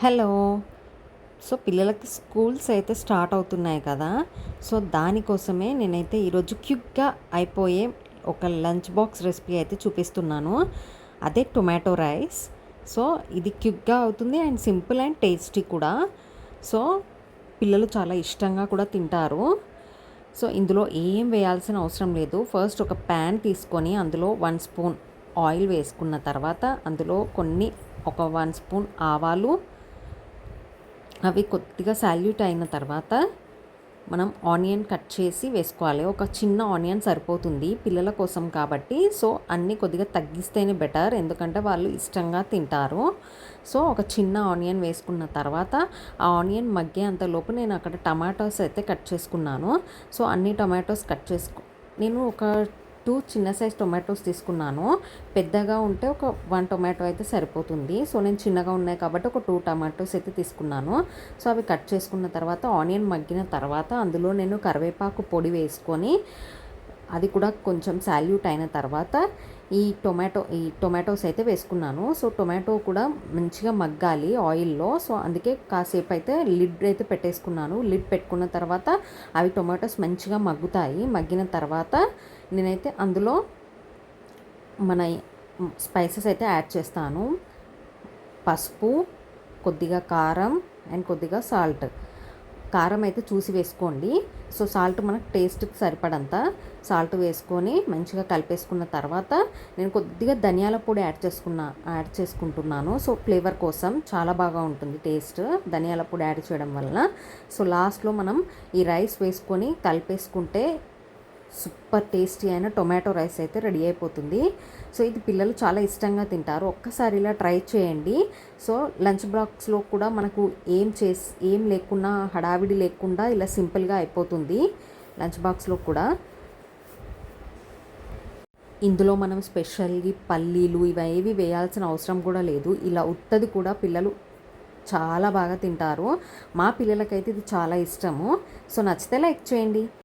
Hello. So పిల్లలకి schools అయితే start అవుతున్నాయి కదా. సో దానికోసమే నేనైతే ఈరోజు క్విక్గా అయిపోయే ఒక లంచ్ బాక్స్ రెసిపీ అయితే చూపిస్తున్నాను. అదే టొమాటో రైస్. సో ఇది క్విక్గా అవుతుంది అండ్ సింపుల్ అండ్ టేస్టీ కూడా. సో పిల్లలు చాలా ఇష్టంగా కూడా తింటారు. సో ఇందులో ఏం వేయాల్సిన అవసరం లేదు. ఫస్ట్ ఒక ప్యాన్ తీసుకొని అందులో వన్ స్పూన్ ఆయిల్ వేసుకున్న తర్వాత అందులో కొన్ని ఒక వన్ స్పూన్ ఆవాలు అవి కొద్దిగా సాల్యూట్ అయిన తర్వాత మనం ఆనియన్ కట్ చేసి వేసుకోవాలి. ఒక చిన్న ఆనియన్ సరిపోతుంది పిల్లల కోసం కాబట్టి. సో అన్నీ కొద్దిగా తగ్గిస్తేనే బెటర్ ఎందుకంటే వాళ్ళు ఇష్టంగా తింటారు. సో ఒక చిన్న ఆనియన్ వేసుకున్న తర్వాత ఆ ఆనియన్ మగ్గే అంతలోపు నేను అక్కడ టమాటోస్ అయితే కట్ చేసుకున్నాను. సో అన్ని టమాటోస్ కట్ చేసుకు నేను ఒక టూ చిన్న సైజ్ టొమాటోస్ తీసుకున్నాను. పెద్దగా ఉంటే ఒక వన్ టొమాటో అయితే సరిపోతుంది. సో నేను చిన్నగా ఉన్నాయి కాబట్టి ఒక టూ టమాటోస్ అయితే తీసుకున్నాను. సో అవి కట్ చేసుకున్న తర్వాత ఆనియన్ మగ్గిన తర్వాత అందులో నేను కరివేపాకు పొడి వేసుకొని అది కూడా కొంచెం సాల్యూట్ అయిన తర్వాత ఈ టొమాటో ఈ టొమాటోస్ అయితే వేసుకున్నాను. సో టొమాటో కూడా మంచిగా మగ్గాలి ఆయిల్లో సో అందుకే కాసేపు అయితే లిడ్ అయితే పెట్టేసుకున్నాను. లిడ్ పెట్టుకున్న తర్వాత అవి టొమాటోస్ మంచిగా మగ్గుతాయి. మగ్గిన తర్వాత నేనైతే అందులో మన స్పైసెస్ అయితే యాడ్ చేస్తాను. పసుపు కొద్దిగా కారం అండ్ కొద్దిగా సాల్ట్ కారం అయితే చూసి వేసుకోండి. సో సాల్ట్ మనకు టేస్ట్కి సరిపడంత సాల్ట్ వేసుకొని మంచిగా కలిపేసుకున్న తర్వాత నేను కొద్దిగా ధనియాల పొడి యాడ్ చేసుకున్న యాడ్ చేసుకుంటున్నాను. సో ఫ్లేవర్ కోసం చాలా బాగా ఉంటుంది టేస్ట్ ధనియాల పొడి యాడ్ చేయడం వలన. సో లాస్ట్లో మనం ఈ రైస్ వేసుకొని కలిపేసుకుంటే సూపర్ టేస్టీ అయిన టొమాటో రైస్ అయితే రెడీ అయిపోతుంది. సో ఇది పిల్లలు చాలా ఇష్టంగా తింటారు. ఒక్కసారి ఇలా ట్రై చేయండి. సో లంచ్ బాక్స్లో కూడా మనకు ఏం చేసి ఏం లేకుండా హడావిడి లేకుండా ఇలా సింపుల్గా అయిపోతుంది లంచ్ బాక్స్లో కూడా. ఇందులో మనం స్పెషల్గా పల్లీలు ఇవేవి వేయాల్సిన అవసరం కూడా లేదు. ఇలా ఉత్తది కూడా పిల్లలు చాలా బాగా తింటారు. మా పిల్లలకైతే ఇది చాలా ఇష్టము. సో నచ్చితే లైక్ చేయండి.